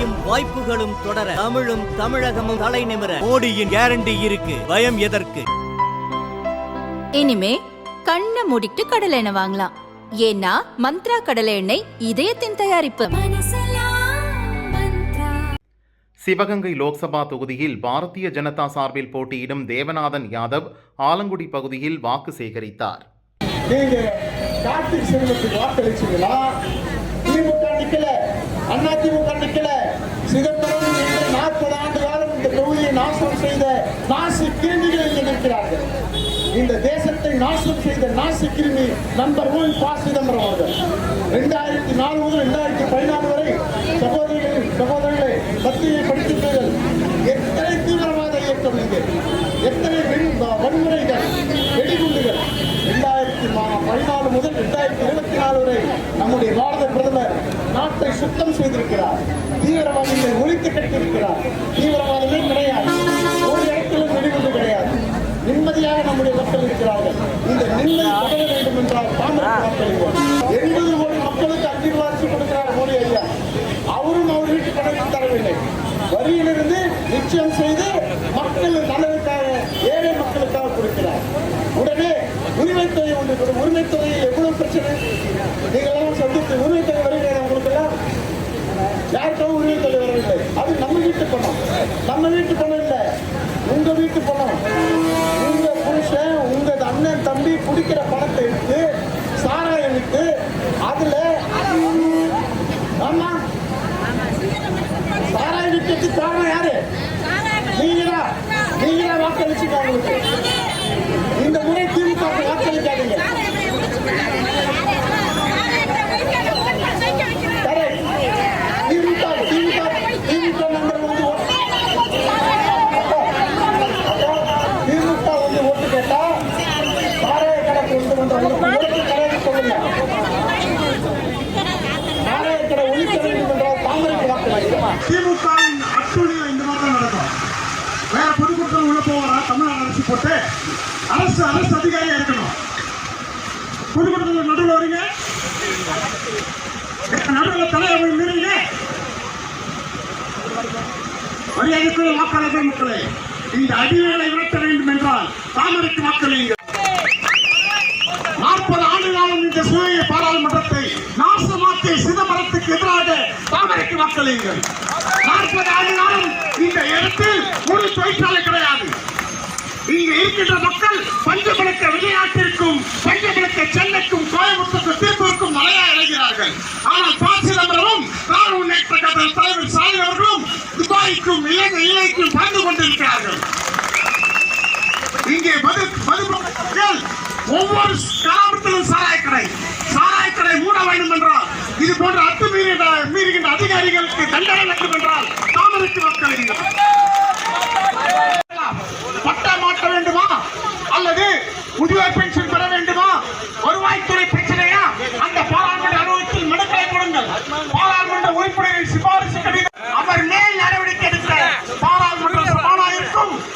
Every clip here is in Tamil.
வளர்ச்சியும் வாய்ப்புகளும் தொடர தமிழும் தமிழகமும் தலை நிமிர. மோடியின் கேரண்டி இருக்கு. பயம் எதற்கு? இனிமே கண்ணை மூடிட்டு கடலை எண்ணெய் வாங்கலாம். ஏன்னா மந்த்ரா கடலை எண்ணெய் இதயத்தின் தயாரிப்பு. சிவகங்கை லோக்சபா தொகுதியில் பாரதிய ஜனதா சார்பில் போட்டியிடும் தேவநாதன் யாதவ் ஆலங்குடி பகுதியில் வாக்கு சேகரித்தார். நீங்க கார்த்திக் சிறுவத்துக்கு வாக்களிச்சீங்களா? திமுக நிக்கல. அண்ணா திமுக நிக்கல சிதம்பரம் என்ற நாற்பது ஆண்டு காலம் இந்த தொகுதியை நாசம் செய்த நாசி கிருமிகள் இங்கே நிற்கிறார்கள் இந்த தேசத்தை நாசம் செய்த நாசி கிருமி நம்பர் ஒன் பா சிதம்பரம் அவர்கள் ரெண்டாயிரத்தி நாலு முதல் ரெண்டாயிரத்தி பதினாலு வரை சகோதரிகள் சகோதரர்களை பத்திரிகை படித்திருப்பீர்கள் எத்தனை தீவிரவாத இயக்கம் இங்கே எத்தனை வன்முறைகள் வெடிகுண்டுகள் ரெண்டாயிரத்தி பதினாலு முதல் ரெண்டாயிரத்தி இருபத்தி நாலு வரை நம்முடைய பாரத பிரதமர் நாட்டை சுத்தம் செய்திருக்கிறார் தீவிரவாதிகளை ஒழித்து கட்டியிருக்கிறார் தொடர வேண்டும் என்றால் எண்பது கோடி மக்களுக்கு அஞ்சு வாரிசு கொடுக்கிறார் மோடி ஐயா. அவரும் அவர் வீட்டு கணக்கு தரவில்லை. வரியிலிருந்து நிச்சயம் செய்து மக்கள் நலனுக்காக ஏழை மக்களுக்காக கொடுக்கிறார். உடனே உரிமைத் தொகை ஒன்று கொடு. உரிமைத் தொகை எவ்வளவு பிரச்சனை? நீங்களாம் சந்தித்து உரிமைத் தொகை வருகிறதா உங்களுக்கெல்லாம்? யாருக்காகவும் உரிமைத் தொகை வரவில்லை. அது நம்ம வீட்டு பணம். நம்ம வீட்டு பணம் இல்லை. உங்க வீட்டு பணம். உங்க புருஷன் உங்க அண்ணன் தம்பி குடிக்கிற அதுல ஆமா. சாராயம் விட்டு காரணம் யாரு? நீங்களா நீங்களா வாக்களிச்சுங்க இந்த முறை திமுக வாக்களிக்காதீங்க. அரசு அரசு அதிகாரியா இருக்கணும். பொதுக்கூட்டத்தில் நடுவில் வரீங்க. நடுவில் தலைவர் மீறீங்க மரியாதைக்குரிய வாக்காளர்கள் மக்களே இந்த அடிவேலை விரட்ட வேண்டும் என்றால் தாமரைக்கு வாக்களியுங்கள் நாற்பது ஆண்டு காலம் இந்த சிவகங்கை பாராளுமன்றத்தை நாசமாக்கிய சிதம்பரத்துக்கு எதிராக தாமரைக்கு வாக்களியுங்கள் நாற்பது ஆண்டு காலம் இந்த இடத்தில் ஒரு தொழிற்சாலை இலங்கை இலங்கைக்கும் கொண்டிருக்கிறார்கள். இங்கே மது மதுபானங்கள் ஒவ்வொரு கிராமத்திலும் சாராய கடை சாராய கடை மூட வேண்டும் என்றால் இது போன்ற அத்துமீறி மீறுகின்ற அதிகாரிகளுக்கு தண்டனை வேண்டும் என்றால் தாமரைக்கு மக்கள்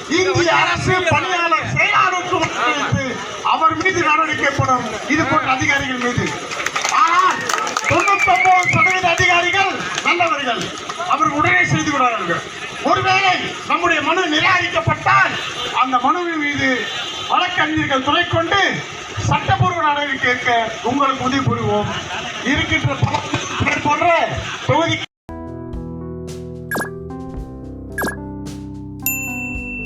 இந்திய அரசு பணியாளர் செயலாளருக்கும் எடுத்து அவர் மீது நடவடிக்கை போடும் இது போன்ற அதிகாரிகள் மீது. ஆனால் தொண்ணூத்தி ஒன்பது சதவீத அதிகாரிகள் நல்லவர்கள். அவர் உடனே செய்து விடுவார்கள் ஒருவேளை நம்முடைய மனு நிராகரிக்கப்பட்டால் அந்த மனுவின் மீது வழக்கறிஞர்கள் துணை கொண்டு சட்டப்பூர்வ நடவடிக்கை உங்களுக்கு உதவி புரிவோம். இருக்கின்ற போன்ற தொகுதி